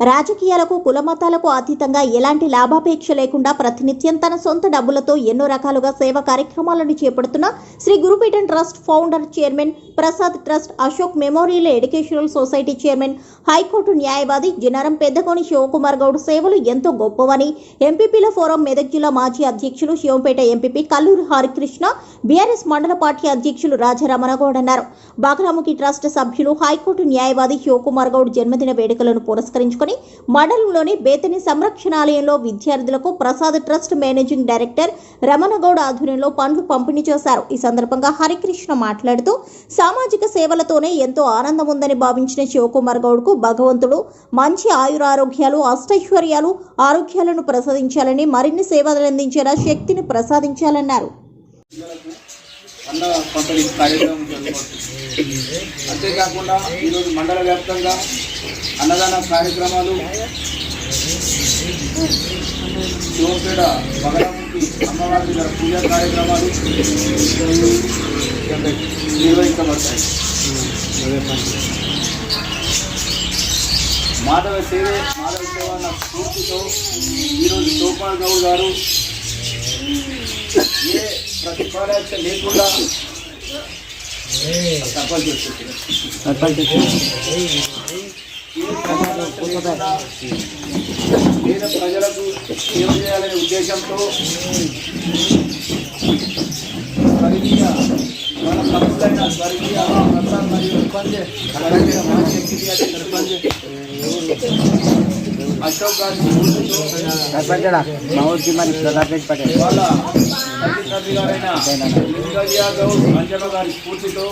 రాజకీయాలకు కులమతాలకు అతీతంగా ఎలాంటి లాభాపేక్ష లేకుండా ప్రతినిత్యం తన సొంత డబ్బులతో ఎన్నో రకాలుగా సేవా కార్యక్రమాలను చేపడుతున్న Shri Gurupeetham trust founder chairman Prasad trust Ashok memorial educational society chairman high court న్యాయవాది జినారం పెద్దకోని శివకుమార్ గౌడ్ సేవలు ఎంతో గొప్పవని ఎంపీపీల ఫోరం మెదక్ జిల్లా మాజీ అధ్యక్షులు శివంపేట ఎంపీపీ కల్లూరు హరికృష్ణ బీఆర్ఎస్ మండల పార్టీ అధ్యక్షులు రాజారమణగౌడ్ అన్నారు. బాగ్రాముఖి ట్రస్ట్ సభ్యులు హైకోర్టు న్యాయవాది శివకుమార్ గౌడ్ జన్మదిన వేడుకలను పురస్కరించుకుని మండలంలోని బేతని సంరక్షణాలయంలో విద్యార్థులకు Prasad trust managing director Ramanagoud ఆధ్వర్యంలో పండ్లు పంపిణీ చేశారు. ఈ సందర్భంగా హరికృష్ణ మాట్లాడుతూ సామాజిక సేవలతోనే ఎంతో ఆనందం ఉందని భావించిన శివకుమార్ గౌడ్కు భగవంతుడు మంచి ఆయురారోగ్యాలు అష్టైశ్వర్యాలు ఆరోగ్యాలను ప్రసాదించాలని మరిన్ని సేవలు అందించేలా శక్తిని ప్రసాదించాలన్నారు. అన్న పంపిణీ కార్యక్రమం జరుగుతుంది. అంతేకాకుండా ఈరోజు మండల వ్యాప్తంగా అన్నదాన కార్యక్రమాలు. శివంపేట బగరాముకి అమ్మవారి దగ్గర పూజా కార్యక్రమాలు నిర్వహించబడతాయి. మాధవ సేవ మాధవ సేవ అన్న స్ఫూర్తితో ఈరోజు శివకుమార్ గౌడ్ గారు ఏ ప్రతిఫలాపేక్ష లేకుండా సర్పంచ్ చేస్తున్నారు పేద ప్రజలకు సేవ చేయాలనే ఉద్దేశంతో స్వర్గీయ మన తమ్ముడైన స్వర్గీయ ప్రసాద్ మరియు సర్పంచ్ అశోక్ గారి స్ఫూర్తితో మా ఊరికి మరి ప్రతాపేట్ పటేల్ వాళ్ళ తల్లి తండ్రి గారైన లింగయ్య గౌడ్ అంజమ్మ గారి స్ఫూర్తితో.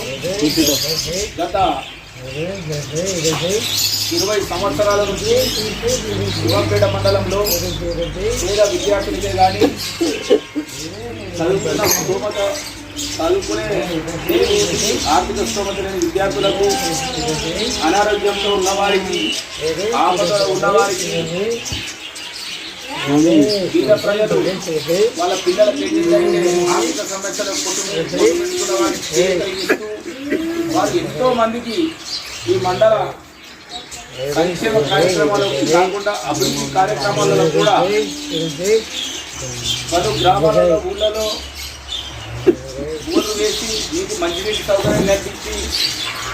గత ఇరవై సంవత్సరాల నుంచి శివంపేట మండలంలో పేద విద్యార్థులకే కానీ చదువుకున్న స్తోమత చదువుకునే ఆర్థిక స్తోమత లేని విద్యార్థులకు అనారోగ్యంతో ఉన్నవారికి ఆపదలో ఉన్నవారికి పేద ప్రజలు వాళ్ళ పిల్లల పెళ్ళి ఆర్థిక సంరక్షణ కుటుంబ వారికి ఎంతో మందికి ఈ మండల సంక్షేమ కార్యక్రమాలకు కాకుండా అభివృద్ధి కార్యక్రమాలలో కూడా పలు గ్రామాలలో ఊళ్ళలో ఊళ్ళు వేసి నీటి మంచినీటి సౌకర్యం కల్పించి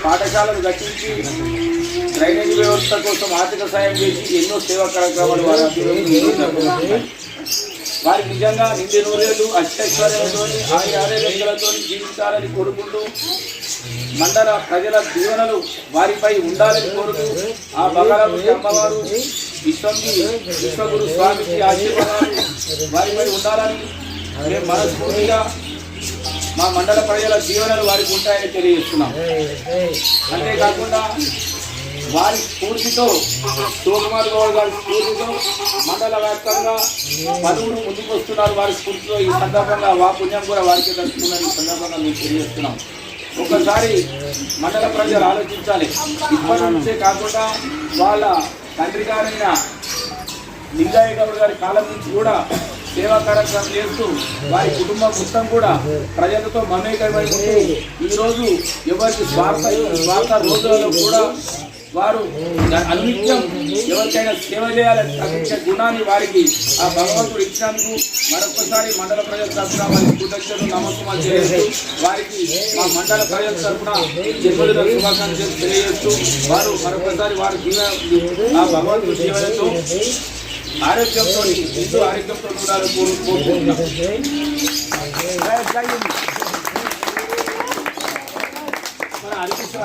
పాఠశాలలు కట్టించి డ్రైనేజ్ వ్యవస్థ కోసం ఆర్థిక సాయం చేసి ఎన్నో సేవా కార్యక్రమాలు వారి వారికి నిజంగా నిండి నూరేళ్ళు అష్టైశ్వర్యంతో ఆరు ఆరోగ్యాలతో జీవించాలని కోరుకుంటూ మండల ప్రజల దీవెనలు వారిపై ఉండాలని కోరుతూ ఆ భగవాను అమ్మవారు విశ్వంకి విశ్వగురు స్వామికి ఆశీర్వాదాలు వారిపై ఉండాలని మేము మనస్ఫూర్తిగా మా మండల ప్రజల దీవెనలు వారికి ఉంటాయని తెలియజేస్తున్నాం. అంతేకాకుండా వారి స్ఫూర్తితో శివకుమార్ గౌడ్ గారి స్ఫూర్తితో మండల వ్యాప్తంగా పలువురు ముందుకు వస్తున్నారు వారి స్ఫూర్తితో ఈ సందర్భంగా వా పుణ్యం కూడా వారికి దక్కుతుందని ఈ సందర్భంగా మేము తెలియజేస్తున్నాం. ఒకసారి మండల ప్రజలు ఆలోచించాలి. ఇప్పటి నుంచే కాకుండా వాళ్ళ తండ్రి గారైన లింగాయ గౌడ్ గారి కాలం నుంచి కూడా సేవా కార్యక్రమం చేస్తూ వారి కుటుంబం మొత్తం కూడా ప్రజలతో మమేకమై ఉంటూ ఈరోజు ఎవరికి స్వార్థ స్వార్థ రోజులలో కూడా వారు అనునిత్యం ఎవరికైనా సేవ చేయాలని తగ్గించే గుణాన్ని వారికి ఆ భగవంతుడు ఇచ్చినందుకు మరొకసారి మండల ప్రజల తరఫున వారి కృతజ్ఞతలు నమస్కారం చేస్తూ వారికి మా మండల ప్రజల తరఫున జన్మదిన శుభాకాంక్షలు తెలియజేస్తూ వారు మరొకసారి వారి జీవ ఆ భగవంతుడు జీవనతో ఆరోగ్యంతో హిందూ ఆరోగ్యంతో ఉండాలని కోరుకుంటున్నాం. హరికృష్ణ